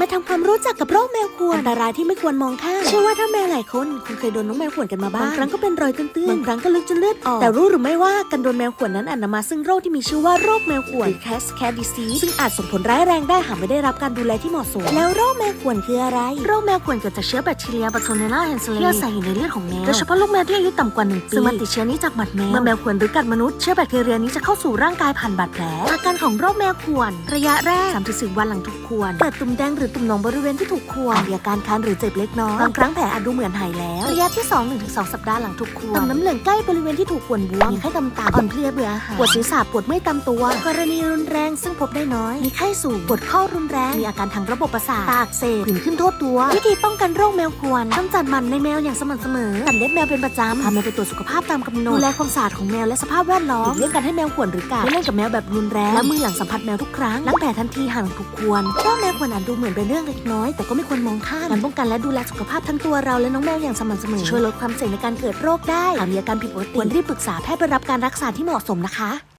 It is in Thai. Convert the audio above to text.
มาทำความรู้จักกับโรคแมวข่วนอันตรายที่ไม่ควรมองข้ามเชื่อว่าถ้าแมวหลายคนคงเคยโดนน้องแมวข่วนกันมาบ้างบางครั้งก็เป็นรอยตื้นๆบางครั้งก็ลึกจนเลือดออกแต่รู้หรือไม่ว่าการโดนแมวข่วนนั้นอาจนำมาซึ่งโรคที่มีชื่อว่าโรคแมวข่วนหรือ Cat Cat Disease ซึ่งอาจส่งผลร้ายแรงได้หากไม่ได้รับการดูแลที่เหมาะสม แล้วโรคแมวข่วนคืออะไร โรคแมวข่วนเกิดจากเชื้อแบคทีเรียบาโซเนล่าแฮนเซลีที่อาศัยอยู่ในเลือดของแมวโดยเฉพาะลูกแมวที่อายุต่ำกว่าหนึ่งปีซึ่งมันติดเชื้อนี้จากหมัดแมวเมื่อแมวข่วนหรือกัดมนุษย์เชื้อแบคทีเรียนี้จะเข้าสู่ร่างกายผ่านบาดแผลอาการของโรคแมวข่วน ระยะแรก3-10วันหลังถูกข่วนเกิดตุ่มแดงหรือตุ่มหนองบริเวณที่ถูกข่วนมีอาการคันหรือเจ็บเล็กน้อยบางครั้งแผลอาจดูเหมือนหายแล้ว ระยะที่ 2 1-2 สัปดาห์หลังถูกข่วนต่อมน้ำเหลืองใกล้บริเวณที่ถูกข่วนบวมมีไข้ต่ำๆอ่อนเพลียเบื่ออาหารปวดศีรษะปวดเมื่อยตามตัว กรณีรุนแรงซึ่งพบได้น้อย มีไข้สูงปวดข้อรุนแรง มีอาการทางระบบประสาทตาอักเสบผื่นขึ้นทั่วตัว วิธีป้องกันโรคแมวข่วนกำจัดมันในแมวอย่างสม่ำเสมอตัดเล็บแมวเป็นประจำพาแมวไปตรวจสุขภาพตามกำหนดดูแลความสะอาดของแมวและสภาพแวดล้อมหลีกเลี่ยงการให้แมวข่วนหรือกัดไม่เล่นกับแมวแบบรุนแรงและมือหลังสัมผัสแมวทุกครั้งล้างแผลทันทีหากถูกควรโรคแมวข่วนอาจดูเหมือนเป็นเรื่องเล็กน้อยแต่ก็ไม่ควรมองข้ามมันป้องกันและดูแลสุขภาพทั้งตัวเราและน้องแมวอย่างสม่ำเสมอช่วยลดความเสี่ยงในการเกิดโรคได้หากมีอาการผิดปกติควรรีบปรึกษาแพทย์เพื่อรับการรักษาที่เหมาะสมนะคะ